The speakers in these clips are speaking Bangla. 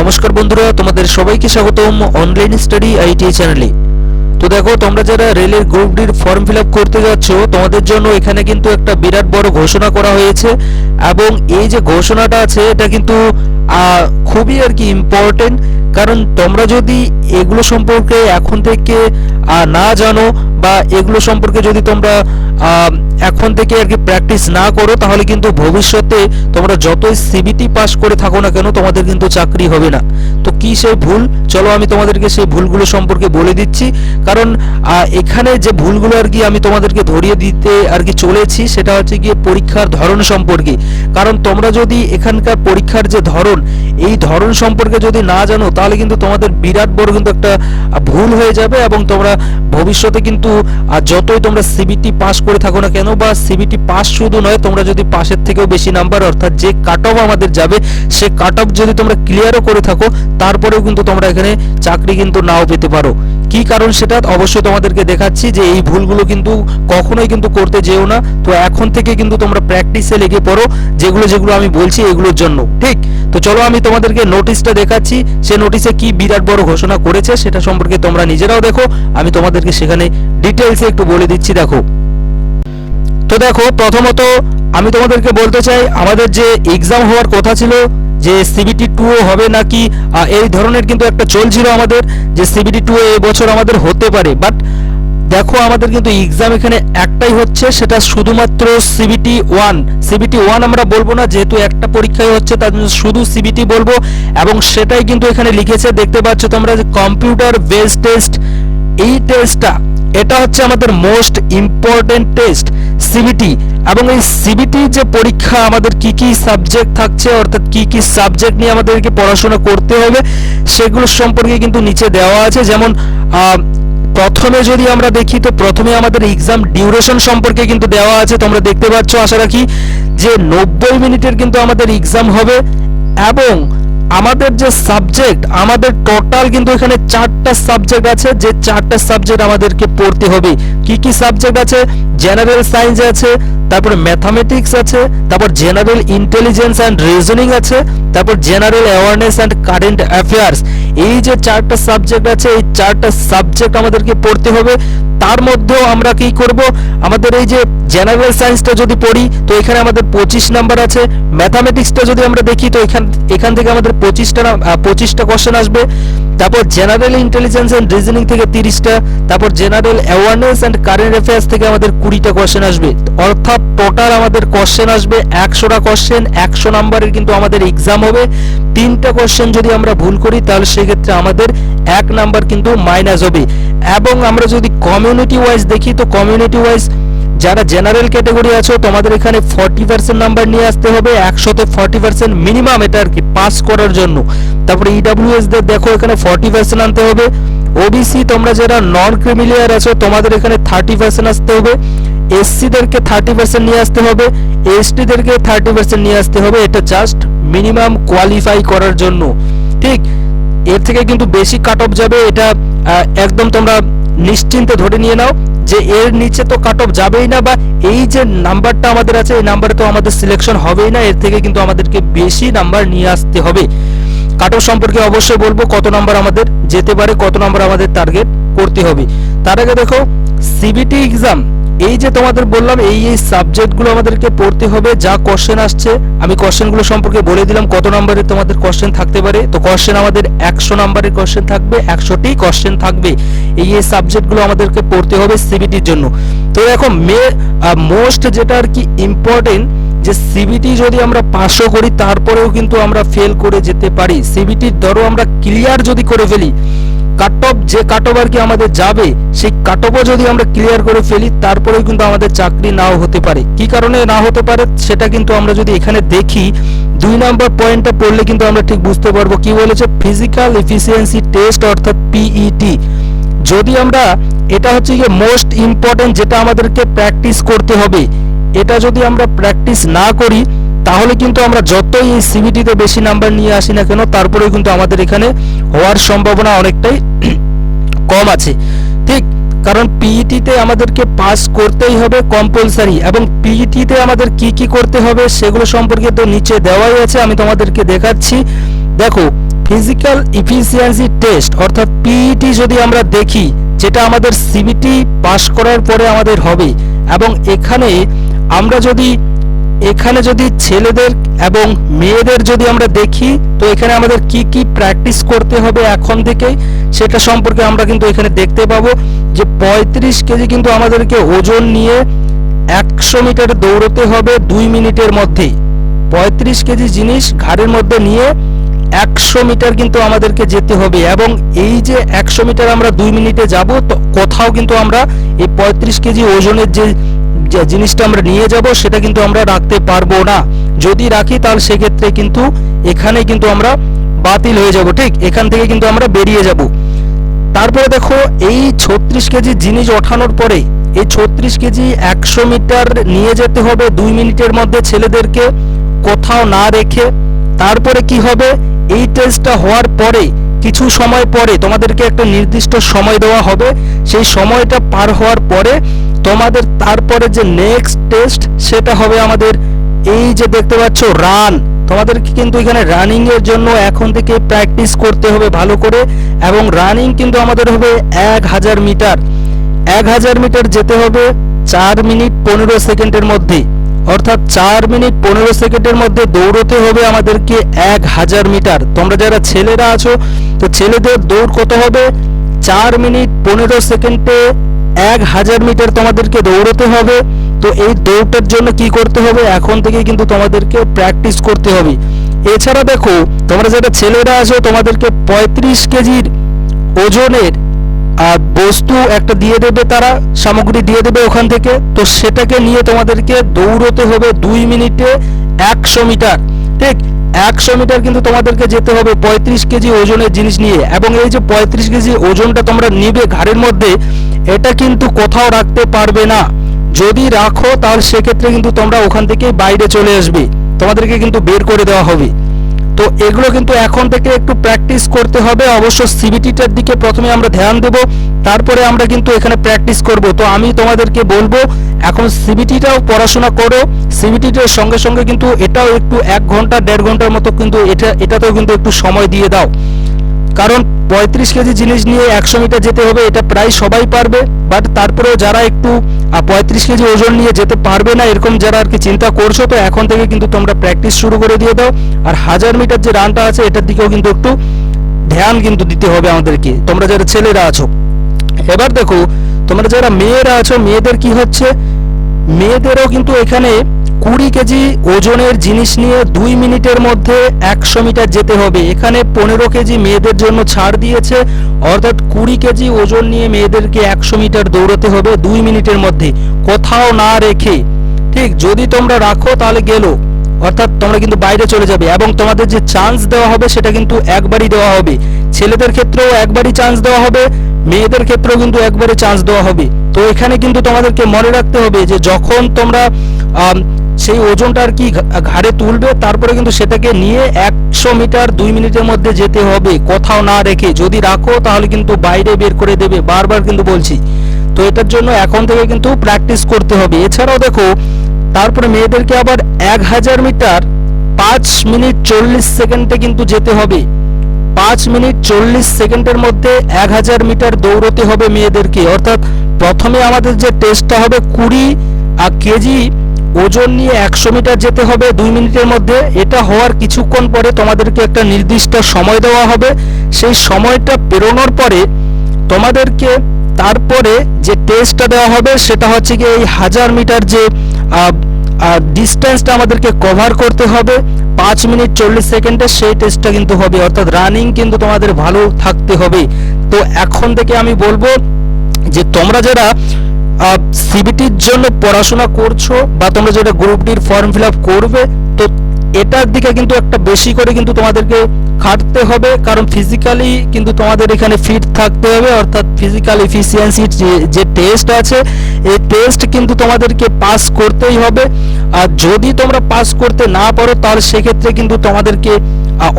নমস্কার বন্ধুরা, তোমাদের সবাইকে স্বাগতম অনলাইন স্টাডি আইটিআই চ্যানেলে তো দেখো, তোমরা যারা রেলের গ্রুপ ডির ফর্ম ফিল করতে যাচ্ছ, তোমাদের জন্য এখানে কিন্তু একটা বিরাট বড় ঘোষণা করা হয়েছে এবং এই যে ঘোষণাটা আছে, এটা কিন্তু খুবই আর কি ইম্পর্টেন্ট কারণ তোমরা যদি এগুলো সম্পর্কে এখন থেকে না জানো বা এগুলো সম্পর্কে যদি তোমরা এখন থেকে আর কি প্র্যাকটিস না করো, তাহলে কিন্তু ভবিষ্যতে তোমরা যতই সিবিটি পাস করে থাকো না কেন, তোমাদের কিন্তু চাকরি হবে না। তো কি সেই ভুল? চলো আমি তোমাদেরকে সেই ভুলগুলো সম্পর্কে বলে দিচ্ছি। কারণ এখানে যে ভুলগুলো আর কি আমি তোমাদেরকে ধরিয়ে দিতে আর কি চলেছি, সেটা হচ্ছে গিয়ে পরীক্ষার ধরন সম্পর্কে। কারণ তোমরা যদি এখানকার পরীক্ষার যে ধরন, এই ধরন সম্পর্কে যদি না জানো, তাহলে কিন্তু তোমাদের বিরাট বড় কিন্তু একটা ভুল হয়ে যাবে এবং তোমরা ভবিষ্যতে কিন্তু যতই তোমরা সিবিটি পাস করে থাকো না কেন বা সিবিটি পাস শুধু নয়, তোমরা যদি পাশের থেকেও বেশি নাম্বার অর্থাৎ যে কাট অফ আমাদের যাবে, সে কাট অফ যদি তোমরা ক্লিয়ারও করে থাকো, তারপরেও কিন্তু তোমরা এখানে চাকরি কিন্তু নাও পেতে পারো। কি কারণ সেটা? অবশ্যই তোমাদেরকে দেখাচ্ছি যে এই ভুলগুলো কিন্তু কখনোই কিন্তু করতে যেও না। তো এখন থেকে কিন্তু তোমরা প্র্যাকটিসে লেগে পড়ো, যেগুলো যেগুলো আমি বলছি এগুলোর জন্য, ঠিক? তো চলো আমি তোমাদেরকে নোটিশটা দেখাচ্ছি, সে নোটিশে কি বিরাট বড় ঘোষণা করেছে সেটা সম্পর্কে তোমরা নিজেরাও দেখো, আমি তোমাদেরকে সেখানে ডিটেলসে একটু বলে দিচ্ছি, দেখো। তো দেখো, প্রথমত আমি তোমাদেরকে বলতে চাই, আমাদের যে এক্সাম হওয়ার কথা ছিল, যে সিবিটি টু হবে নাকি এই ধরনের কিন্তু একটা চলছিল আমাদের, যে সিবিটি টু বছর আমাদের হতে পারে। বাট দেখো, আমাদের কিন্তু এক্সাম এখানে একটাই হচ্ছে, সেটা শুধুমাত্র সিবিটি ওয়ান সিবিটি ওয়ান আমরা বলব না, যেহেতু একটা পরীক্ষায় হচ্ছে, তার জন্য শুধু সিবিটি বলব। এবং সেটাই কিন্তু এখানে লিখেছে, দেখতে পাচ্ছ তোমরা যে কম্পিউটার বেস টেস্ট এই টেস্টটা এটা হচ্ছে আমাদের মোস্ট ইম্পর্টেন্ট টেস্ট সিবিটি এবং এই সিবিটি যে পরীক্ষা, আমাদের কি কি সাবজেক্ট থাকছে, অর্থাৎ কি কি সাবজেক্ট নিয়ে আমাদেরকে পড়াশোনা করতে হবে, সেগুলো সম্পর্কে কিন্তু নিচে দেওয়া আছে। যেমন প্রথমে যদি আমরা দেখি, তো প্রথমে আমাদের এক্সাম ডিউরেশন সম্পর্কে কিন্তু দেওয়া আছে, তোমরা দেখতে পাচ্ছ, আশা রাখি, যে নব্বই মিনিটের কিন্তু আমাদের এক্সাম হবে। এবং আমাদের যে সাবজেক্ট আমাদের টোটাল কিন্তু এখানে চারটা সাবজেক্ট আছে, যে চারটা সাবজেক্ট আমাদেরকে পড়তে হবে। কি কি সাবজেক্ট আছে? জেনারেল সায়েন্স আছে, তারপরে ম্যাথামেটিক্স আছে, তারপর জেনারেল ইন্টেলিজেন্স অ্যান্ড রিজনিং আছে, তারপর general awareness and current affairs এই যে চারটা সাবজেক্ট আছে, এই চারটা সাবজেক্ট আমাদেরকে পড়তে হবে। তার মধ্যেও আমরা কি করব? আমাদের এই যে জেনারেল সায়েন্সটা যদি পড়ি, তো এখানে আমাদের পঁচিশ নাম্বার আছে। ম্যাথামেটিক্সটা যদি আমরা দেখি, তো এখান এখান থেকে আমাদের পঁচিশটা পঁচিশটা কোশ্চেন আসবে। তারপর জেনারেল ইন্টেলিজেন্স অ্যান্ড রিজনিং থেকে তিরিশটা, তারপর general awareness and current affairs থেকে আমাদের কুড়িটা কোশ্চেন আসবে। অর্থাৎ টোটাল আমাদের কোশ্চেন আসবে একশোটা কোশ্চেন একশো নাম্বারের কিন্তু আমাদের এক্সাম হবে। তিনটা কোশ্চেন যদি আমরা ভুল করি, তাহলে সেক্ষেত্রে আমাদের এক নাম্বার কিন্তু মাইনাস হবে। এবং আমরা যদি কমিউনিটি ওয়াইজ দেখি, তো কমিউনিটি ওয়াইজ যারা জেনারেল ক্যাটাগরি আছো, তোমাদের এখানে ফর্টি পার্সেন্ট নাম্বার নিয়ে আসতে হবে, একশোতে ফর্টি পার্সেন্ট মিনিমাম এটা আর কি পাস করার জন্য। তারপরে ইডাব্লিউএস দের দেখো, এখানে ফর্টি পার্সেন্ট আনতে হবে। ওবিসি তোমরা যারা নন ক্রিমিলিয়ার আছো, তোমাদের এখানে থার্টি পার্সেন্ট আসতে হবে। এসসি দেরকে থার্টি পার্সেন্ট নিয়ে আসতে হবে। এসটি দেরকে থার্টি পার্সেন্ট নিয়ে আসতে হবে। এটা জাস্ট মিনিমাম কোয়ালিফাই করার জন্য। ঠিক? এর থেকে কিন্তু বেশি কাট অফ যাবে। এটা একদম তোমরা নিশ্চিন্তে ধরে নিয়ে নাও। যে এর নিচে তো কাট অফ যাবেই না বা এই যে নাম্বারটা আমাদের আছে, এই নাম্বারে তো আমাদের সিলেকশন হবেই না, এর থেকে কিন্তু আমাদেরকে বেশি নাম্বার নিয়ে আসতে হবে। কাট অফ সম্পর্কে অবশ্যই বলব কত নাম্বার আমাদের যেতে পারে, কত নাম্বার আমাদের টার্গেট করতে হবে। তার আগে দেখো সিবিটি এক্সাম এই যে তোমাদের বললাম, এই এই সাবজেক্টগুলো আমাদেরকে পড়তে হবে, যা কোশ্চেন আসছে, আমি কোশ্চেনগুলো সম্পর্কে বলে দিলাম, কত নম্বরের তোমাদের কোশ্চেন থাকতে পারে, তো কোশ্চেন আমাদের একশো নম্বরের কোশ্চেন থাকবে, একশোটি কোশ্চেন থাকবে। এই এই সাবজেক্টগুলো আমাদেরকে পড়তে হবে সিবিটির জন্য। তো এখন মে মোস্ট যেটা আর কি ইম্পর্টেন্ট যে সিবিটি যদি আমরা পাশও করি, তারপরেও কিন্তু আমরা ফেল করে যেতে পারি। সিবিটির ধরো আমরা ক্লিয়ার যদি করে ফেলি কাট অফ যে কাট অফ আর কি আমাদের যাবে, সেই কাট অফও যদি আমরা ক্লিয়ার করে ফেলি, তারপরেও কিন্তু আমাদের চাকরি নাও হতে পারে। কি কারণে না হতে পারে? সেটা কিন্তু আমরা যদি এখানে দেখি, দুই নাম্বার পয়েন্টটা পড়লে কিন্তু আমরা ঠিক বুঝতে পারব। কি বলেছে? ফিজিক্যাল এফিসিয়েন্সি টেস্ট অর্থাৎ পিইটি যদি আমরা, এটা হচ্ছে গিয়ে মোস্ট ইম্পর্টেন্ট যেটা আমাদেরকে প্র্যাকটিস করতে হবে। এটা যদি আমরা প্র্যাকটিস না করি তাহলে কিন্তু আমরা যতই এই বেশি নাম্বার নিয়ে আসি না কেন, তারপরেও কিন্তু আমাদের এখানে হওয়ার সম্ভাবনা অনেকটাই কম আছে। ঠিক, কারণ পিইটিতে আমাদেরকে পাস করতেই হবে কম্পালসারি এবং পিইটিতে আমাদের কি কি করতে হবে সেগুলো সম্পর্কে তো নিচে দেওয়াই আছে, আমি তোমাদেরকে দেখাচ্ছি। দেখো ফিজিক্যাল ইফিসিয়েন্সি টেস্ট অর্থাৎ পিইটি যদি আমরা দেখি, যেটা আমাদের সিবিটি পাস করার পরে আমাদের হবে, এবং এখানে আমরা যদি এখানে যদি ছেলেদের এবং মেয়েদের যদি আমরা দেখি, তো এখানে আমাদের কি কি প্র্যাকটিস করতে হবে এখন থেকেই সেটা সম্পর্কে আমরা কিন্তু এখানে দেখতে পাবো যে পঁয়ত্রিশ কেজি কিন্তু আমাদেরকে ওজন নিয়ে একশো মিটার দৌড়তে হবে দুই মিনিটের মধ্যেই। পঁয়ত্রিশ কেজি জিনিস ঘাড়ের মধ্যে নিয়ে একশো মিটার কিন্তু আমাদেরকে যেতে হবে এবং এই যে একশো মিটার আমরা দুই মিনিটে যাব, তো কোথাও কিন্তু আমরা এই পঁয়ত্রিশ কেজি ওজনের যে যে জিনিসটা আমরা নিয়ে যাব সেটা কিন্তু আমরা রাখতে পারব না। যদি রাখি তাহলে সেক্ষেত্রে কিন্তু এখানে কিন্তু আমরা বাতিল হয়ে যাব, ঠিক? এখান থেকে কিন্তু আমরা বেরিয়ে যাব। তারপরে দেখো, এই ছত্রিশ কেজি জিনিস ওঠানোর পরে এই ছত্রিশ কেজি একশো মিটার নিয়ে যেতে হবে দুই মিনিটের মধ্যে ছেলেদেরকে কোথাও না রেখে। তারপরে কি হবে? এই টেস্টটা হওয়ার পরে, কিছু সময় পরে, তোমাদেরকে একটা নির্দিষ্ট সময় দেওয়া হবে। সেই সময়টা পার হওয়ার পরে তোমাদের তারপরে যে নেক্সট টেস্ট সেটা হবে আমাদের এই যে দেখতে পাচ্ছ রান তোমাদেরকে কিন্তু এখানে রানিং এর জন্য এখন থেকে প্র্যাকটিস করতে হবে ভালো করে, এবং রানিং কিন্তু আমাদের হবে এক হাজার মিটার। এক হাজার মিটার যেতে হবে চার মিনিট পনেরো সেকেন্ডের মধ্যে। অর্থাৎ চার মিনিট পনেরো সেকেন্ডের মধ্যে দৌড়তে হবে আমাদেরকে এক হাজার মিটার। তোমরা যারা ছেলেরা আছো, তো ছেলেদের দৌড় কত হবে চার মিনিট পনেরো সেকেন্ডে এক হাজার মিটার তোমাদেরকে দৌড়তে হবে। তো এই দৌড়টার জন্য কি করতে হবে? এখন থেকে কিন্তু তোমাদেরকে প্র্যাকটিস করতে হবে। এছাড়া দেখো, তোমরা যেটা ছেলেরা আছো, তোমাদেরকে পঁয়ত্রিশ কেজির ওজনের বস্তু একটা দিয়ে দেবে তারা, সামগ্রী দিয়ে দেবে ওখান থেকে। তো সেটাকে নিয়ে তোমাদেরকে দৌড়তে হবে দুই মিনিটে একশো মিটার। ঠিক, একশো মিটার কিন্তু তোমাদেরকে যেতে হবে পঁয়ত্রিশ কেজি ওজনের জিনিস নিয়ে। এবং এই যে পঁয়ত্রিশ কেজি ওজনটা তোমরা নিবে ঘাড়ের মধ্যে এটা কিন্তু কোথাও রাখতে পারবে না। যদি রাখো, তাহলে সেক্ষেত্রে কিন্তু তোমরা ওখান থেকে বাইরে চলে আসবে। তোমাদেরকে কিন্তু বের করে দেওয়া হবে। তো এগুলো কিন্তু এখন থেকে একটু প্র্যাকটিস করতে হবে। অবশ্য সিবিটিটার দিকে প্রথমে আমরা ধ্যান দেব, তারপরে আমরা কিন্তু এখানে প্র্যাকটিস করব। তো আমি তোমাদেরকে বলব, এখন সিবিটিটাও পড়াশোনা করো। সিবিটিটার সঙ্গে সঙ্গে কিন্তু এটাও একটু এক ঘণ্টা, দেড় ঘণ্টার মতো কিন্তু এটা, এটাতেও কিন্তু একটু সময় দিয়ে দাও। কারণ পঁয়ত্রিশ কেজি জিনিস নিয়ে একশো মিটার যেতে হবে, এটা প্রায় সবাই পারবে বাট তারপরেও যারা একটু পঁয়ত্রিশ কেজি ওজন নিয়ে যেতে পারবে না, এরকম যারা আর কি চিন্তা করছ, তো এখন থেকে কিন্তু তোমরা প্র্যাকটিস শুরু করে দিয়ে দাও। আর হাজার মিটার যে রানটা আছে, এটার দিকেও কিন্তু একটু ধ্যান কিন্তু দিতে হবে আমাদেরকে, তোমরা যারা ছেলেরা আছো। এবার দেখো, তোমরা যারা মেয়েরা আছো, মেয়েদের কি হচ্ছে? মেয়েদেরও কিন্তু এখানে কুড়ি কেজি ওজনের জিনিস নিয়ে দুই মিনিটের মধ্যে একশো মিটার যেতে হবে। এখানে পনেরো কেজি মেয়েদের জন্য ছাড় দিয়েছে। অর্থাৎ কুড়ি কেজি ওজন নিয়ে মেয়েদেরকে একশো মিটার দৌড়তে হবে দুই মিনিটের মধ্যে। কোথাও না রেখে। ঠিক, যদি তোমরা রাখো তাহলে গেলো। অর্থাৎ তোমরা কিন্তু বাইরে চলে যাবে এবং তোমাদের যে চান্স দেওয়া হবে সেটা কিন্তু একবারই দেওয়া হবে। ছেলেদের ক্ষেত্রেও একবারই চান্স দেওয়া হবে, মেয়েদের ক্ষেত্রেও কিন্তু একবারে চান্স দেওয়া হবে। তো এখানে কিন্তু তোমাদেরকে মনে রাখতে হবে যে যখন তোমরা সেই ওজনটা আর কি ঘাড়ে তুলবে, তারপরে কিন্তু সেটাকে নিয়ে একশো মিটার দুই মিনিটের মধ্যে যেতে হবে। কোথাও না রেখে যদি রাখো তাহলে কিন্তু বাইরে বের করে দেবে। বারবার কিন্তু বলছি। তো এটার জন্য এখন থেকে কিন্তু প্র্যাকটিস করতে হবে। এছাড়াও দেখো, তারপরে মেয়েদেরকে আবার এক হাজার মিটার পাঁচ মিনিট চল্লিশ সেকেন্ডে কিন্তু যেতে হবে। পাঁচ মিনিট চল্লিশ সেকেন্ডের মধ্যে এক হাজার মিটার দৌড়তে হবে মেয়েদেরকে। অর্থাৎ প্রথমে আমাদের যে টেস্টটা হবে কুড়ি কেজি ওজন নিয়ে একশো মিটার যেতে হবে দুই মিনিটের মধ্যে। এটা হওয়ার কিছুক্ষণ পরে তোমাদেরকে একটা নির্দিষ্ট সময় দেওয়া হবে। সেই সময়টা পেরোনোর পরে তোমাদেরকে তারপরে যে টেস্টটা দেওয়া হবে সেটা হচ্ছে কি এই হাজার মিটার যে ডিস্টেন্সটা আমাদেরকে কভার করতে হবে। পাঁচ মিনিট চল্লিশ সেকেন্ডে সেই টেস্টটা কিন্তু হবে। অর্থাৎ রানিং কিন্তু তোমাদের ভালো থাকতে হবে। তো এখন থেকে আমি বলব যে তোমরা যারা সিবিটির জন্য পড়াশোনা করছ বা তোমরা যেটা গ্রুপ ডির ফর্ম ফিল আপ করবে তো এটার দিকে কিন্তু একটা বেশি করে কিন্তু তোমাদেরকে খাটতে হবে, কারণ ফিজিক্যালি কিন্তু তোমাদের এখানে ফিট থাকতে হবে, অর্থাৎ ফিজিক্যাল এফিসিয়েন্সির যে যে টেস্ট আছে, এই টেস্ট কিন্তু তোমাদেরকে পাস করতেই হবে। আর যদি তোমরা পাস করতে না পারো, তাহলে সেক্ষেত্রে কিন্তু তোমাদেরকে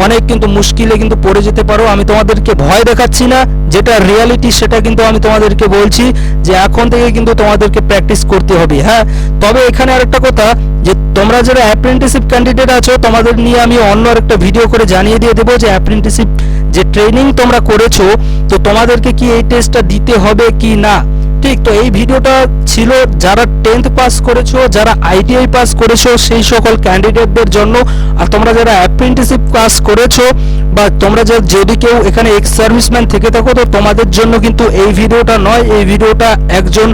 অনেক কিন্তু মুশকিলে কিন্তু পড়ে যেতে পারো। আমি তোমাদেরকে ভয় দেখাচ্ছি না, যেটা রিয়ালিটি সেটা কিন্তু আমি তোমাদেরকে বলছি যে এখন থেকে কিন্তু তোমাদেরকে প্র্যাকটিস করতে হবে হ্যাঁ? তবে এখানে আরেকটা কথা যে তোমরা যারা অ্যাপ্রেন্টিসিপ ক্যান্ডিডেট আছো, তোমাদের নিয়ে আমি অন্য একটা ভিডিও করে জানিয়ে দিয়ে দেবো যে অ্যাপ্রেন্টিসিপ যে ট্রেনিং তোমরা করেছ, তো তোমাদেরকে কি এই টেস্টটা দিতে হবে কি না? ঠিক, তো এই ভিডিওটা ছিল যারা টেন্থ পাস করেছ, যারা আইটিআই পাস করেছ, সেই সকল ক্যান্ডিডেটদের জন্য। আর তোমরা যারা অ্যাপ্রেন্টিসিপ পাস করেছ বা তোমরা যদি কেউ এখানে এক্স সার্ভিসম্যান থেকে থাকো, তো তোমাদের জন্য কিন্তু এই ভিডিওটা নয়। এই ভিডিওটা একজন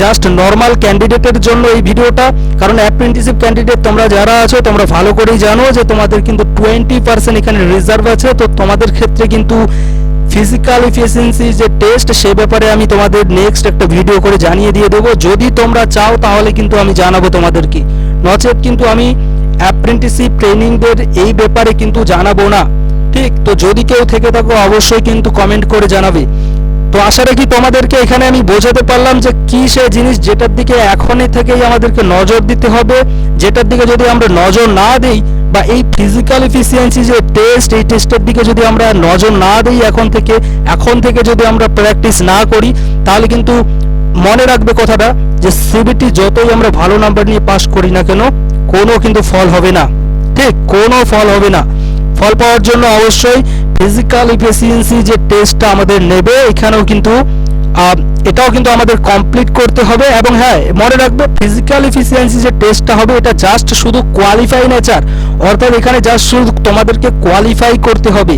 জাস্ট নর্মাল ক্যান্ডিডেটের জন্য এই ভিডিওটা। কারণ অ্যাপ্রেন্টিসিপ ক্যান্ডিডেট তোমরা যারা আছো, তোমরা ভালো করেই জানো যে তোমাদের কিন্তু টোয়েন্টি পার্সেন্ট এখানে রিজার্ভ আছে। তো তোমাদের ক্ষেত্রে কিন্তু ফিজিক্যাল এফিসিয়েন্সি যে টেস্ট সে ব্যাপারে আমি তোমাদের নেক্সট একটা ভিডিও করে জানিয়ে দিয়ে দেবো। যদি তোমরা চাও, তাহলে কিন্তু আমি জানাব তোমাদেরকে। নচেত কিন্তু আমি অ্যাপ্রেন্টিসিপ ট্রেনিংদের এই ব্যাপারে কিন্তু জানাব না। ঠিক? তো যদি কেউ থেকে থাকো, অবশ্যই কিন্তু কমেন্ট করে জানাবে। তো আশা রাখি তোমাদেরকে এখানে আমি বোঝাতে পারলাম যে কি সে জিনিস যেটার দিকে এখনই থেকেই আমাদেরকে নজর দিতে হবে। যেটার দিকে যদি আমরা নজর না দিই বা এই ফিজিক্যাল এফিসিয়েন্সি যে টেস্ট এই টেস্টের দিকে যদি আমরা নজর না দিই এখন থেকে এখন থেকে যদি আমরা প্র্যাকটিস না করি, তাহলে কিন্তু মনে রাখবে কথাটা যে সিবিটি যতই আমরা ভালো নাম্বার নিয়ে পাস করি না কেন কোনো কিন্তু ফল হবে না। ঠিক, কোনো ফল হবে না। ফল পাওয়ার জন্য অবশ্যই ফিজিক্যাল এফিসিয়েন্সি যে টেস্টটা আমাদের নেবে, এখানেও কিন্তু এটাও কিন্তু আমাদের কমপ্লিট করতে হবে এবং হ্যাঁ মনে রাখবে ফিজিক্যাল এফিসিয়েন্সি যে টেস্টটা হবে, এটা জাস্ট শুধু কোয়ালিফাই নেচার অর্থাৎ এখানে জাস্ট শুধু তোমাদেরকে কোয়ালিফাই করতে হবে।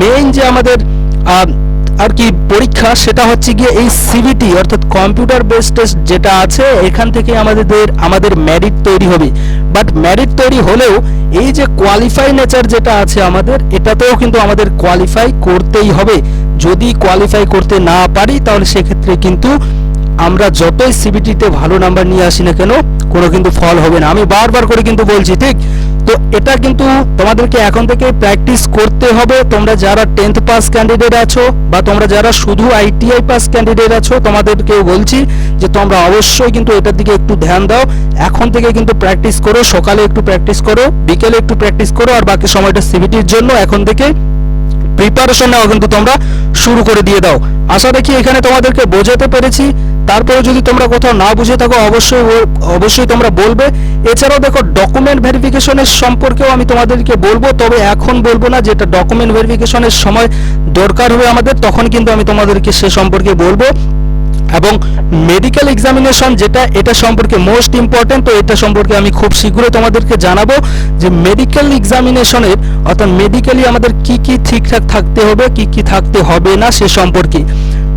মেইন যে আমাদের আর কি পরীক্ষা, সেটা হচ্ছে গিয়ে এই সিবিটি অর্থাৎ কম্পিউটার বেসড টেস্ট যেটা আছে, এখান থেকে আমাদের আমাদের ম্যারিট তৈরি হবে। বাট ম্যারিট তৈরি হলেও এই যে কোয়ালিফাই নেচার যেটা আছে আমাদের, এটাতেও কিন্তু আমাদের কোয়ালিফাই করতেই হবে। যদি কোয়ালিফাই করতে না পারি, তাহলে সেক্ষেত্রে কিন্তু আমরা যতই সিবিটিতে ভালো নাম্বার নিয়ে আসি না কেন, কোনো কিন্তু ফল হবে না। আমি বারবার করে কিন্তু বলছি, ঠিক? তো এটা কিন্তু তোমাদেরকে এখন থেকে প্র্যাকটিস করতে হবে। তোমরা যারা টেন্থ পাস ক্যান্ডিডেট আছো বা তোমরা যারা শুধু আইটিআই পাস ক্যান্ডিডেট আছো, তোমাদেরকেও বলছি যে তোমরা অবশ্যই কিন্তু এটার দিকে একটু ধ্যান দাও। এখন থেকে কিন্তু প্র্যাকটিস করো, সকালে একটু প্র্যাকটিস করো, বিকেলে একটু প্র্যাকটিস করো, আর বাকি সময়টা সিবিটির জন্য এখন থেকে প্রিপারেশন নেওয়া কিন্তু তোমরা শুরু করে দিয়ে দাও। আশা রাখি এখানে তোমাদেরকে বোঝাতে পেরেছি। তারপরে যদি তোমরা কোথাও না বুঝে থাকো, অবশ্যই অবশ্যই তোমরা বলবে। এছাড়াও দেখো ডকুমেন্ট ভেরিফিকেশনের সম্পর্কেও আমি তোমাদেরকে বলব, তবে এখন বলব না, যেটা ডকুমেন্ট ভেরিফিকেশনের সময় দরকার হবে আমাদের, তখন কিন্তু আমি তোমাদেরকে সে সম্পর্কে বলব। এবং মেডিকেল এক্সামিনেশন যেটা, এটা সম্পর্কে মোস্ট ইম্পর্টেন্ট তো এটা সম্পর্কে আমি খুব শীঘ্রই তোমাদেরকে জানাব যে মেডিকেল এক্সামিনেশনের অর্থাৎ মেডিকেলি আমাদের কি কি ঠিকঠাক থাকতে হবে, কি কি থাকতে হবে না, সে সম্পর্কে।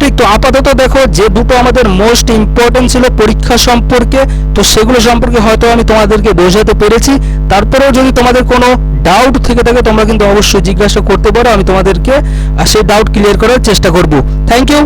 ঠিক তো আপাতত দেখো যে দুটো আমাদের মোস্ট ইম্পর্টেন্ট ছিল পরীক্ষা সম্পর্কে, তো সেগুলো সম্পর্কে হয়তো আমি তোমাদেরকে বোঝাতে পেরেছি। তারপরেও যদি তোমাদের কোনো ডাউট থেকে থাকে, তোমরা কিন্তু অবশ্যই জিজ্ঞাসা করতে পারো, আমি তোমাদেরকে সেই ডাউট ক্লিয়ার করার চেষ্টা করব। Thank you